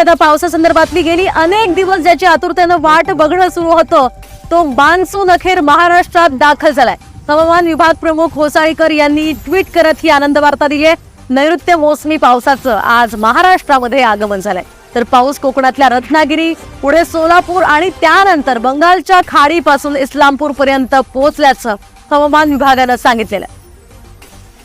आता पावसासंदर्भातली गेली अनेक दिवस ज्याची आतुरतेनं वाट बघणं सुरू होतं तो मान्सून अखेर महाराष्ट्रात दाखल झालाय. हवामान विभाग प्रमुख होसाळीकर यांनी ट्विट करत ही आनंद वार्ता दिली आहे. नैऋत्य मोसमी पावसाचं आज महाराष्ट्रामध्ये आगमन झालंय. तर पाऊस कोकणातल्या रत्नागिरी पुढे सोलापूर आणि त्यानंतर बंगालच्या खाडीपासून इस्लामपूर पर्यंत पोहोचल्याचं हवामान विभागानं सांगितलेलं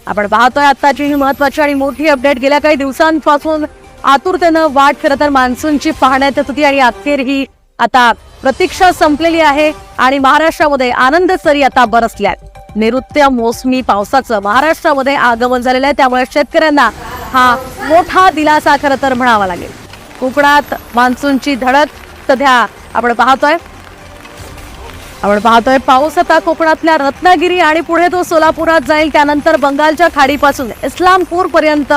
आपण पाहतोय आताची ही महत्वाची आणि मोठी अपडेट. गेल्या काही दिवसांपासून आतुरतेनं वाट खरं तर मान्सूनची पाहण्यात येत होती आणि अखेर ही आता प्रतीक्षा संपलेली आहे आणि महाराष्ट्रामध्ये आनंद सरी आता बरसल्या. आहेत नैऋत्य मोसमी पावसाचं महाराष्ट्रामध्ये आगमन झालेलं आहे. त्यामुळे शेतकऱ्यांना हा मोठा दिलासा खरं तर म्हणावा लागेल. कोकणात मान्सूनची धडक सध्या आपण पाहतोय. आपण पाहतोय पाऊस आता कोकणातल्या रत्नागिरी आणि पुढे तो सोलापुरात जाईल. त्यानंतर बंगालच्या खाडीपासून इस्लामपूर पर्यंत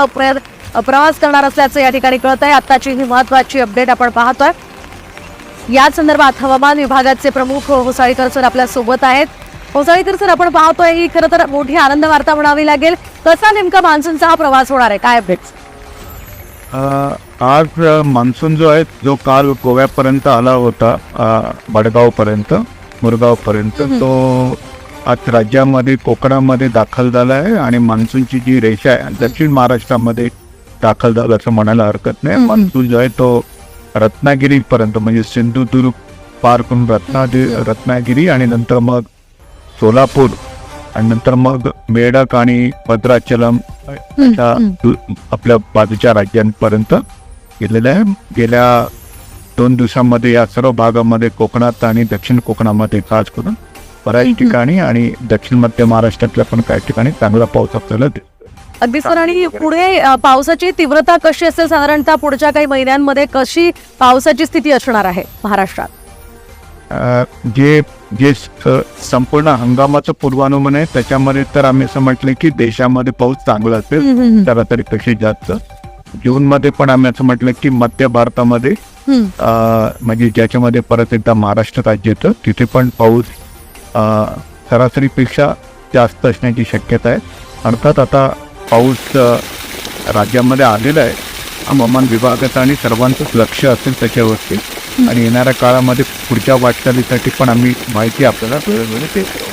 प्रवास करणार असल्याचं या ठिकाणी कळत आहे. आताची ही महत्वाची अपडेट आपण पाहतोय. या संदर्भात हवामान विभागाचे प्रमुख होसाळीकर सर आपल्यासोबत आहेत. होसाळीकर सर आपण पाहतोय ही खरं तर मोठी आनंद वार्ता म्हणावी लागेल. कसा नेमका मान्सूनचा हा प्रवास होणार आहे? काय अपडेट्स अ, आज मान्सून जो आहे जो काल गोव्यापर्यंत आला होता अ, बडगावपर्यंत मुरगावपर्यंत तो आज राज्यामध्ये कोकणामध्ये दाखल झाला आहे आणि मान्सूनची जी रेषा आहे दक्षिण महाराष्ट्रामध्ये दाखल झालं असं म्हणायला हरकत नाही. हम्म. मान्सून जो आहे तो रत्नागिरीपर्यंत म्हणजे सिंधुदुर्ग पार करून रत्नागिरी रत्नागिरी आणि नंतर मग सोलापूर आणि नंतर मग मेडक आणि भद्राचलम आपल्या बाजूच्या राज्यांपर्यंत गेलेलं आहे. गेल्या दोन दिवसांमध्ये या सर्व भागामध्ये कोकणात आणि दक्षिण कोकणामध्ये खास करून बऱ्याच ठिकाणी आणि दक्षिण मध्य महाराष्ट्रातल्या पण काही ठिकाणी चांगला पाऊस आपल्याला दिसतो अगदी सर आणि पुढे पावसाची तीव्रता कशी असेल साधारणतः पुढच्या काही महिन्यांमध्ये कशी पावसाची स्थिती असणार आहे महाराष्ट्रात? जे जे संपूर्ण हंगामाचं पूर्वानुमान आहे त्याच्यामध्ये तर आम्ही असं म्हटलं की देशामध्ये पाऊस चांगला असेल सरासरीपेक्षा जास्त. जूनमध्ये पण आम्ही असं म्हटलं की मध्य भारतामध्ये म्हणजे ज्याच्यामध्ये परत एकदा महाराष्ट्र राज्य येतं तिथे पण पाऊस सरासरीपेक्षा जास्त असण्याची शक्यता आहे. अर्थात आता पाऊस राज्यामध्ये आलेला आहे. हवामान विभागाचं आणि सर्वांचंच लक्ष असेल त्याच्यावरती. आणि येणाऱ्या काळामध्ये पुढच्या वाटचालीसाठी पण आम्ही माहिती आपल्याला वेळोवेळी देतो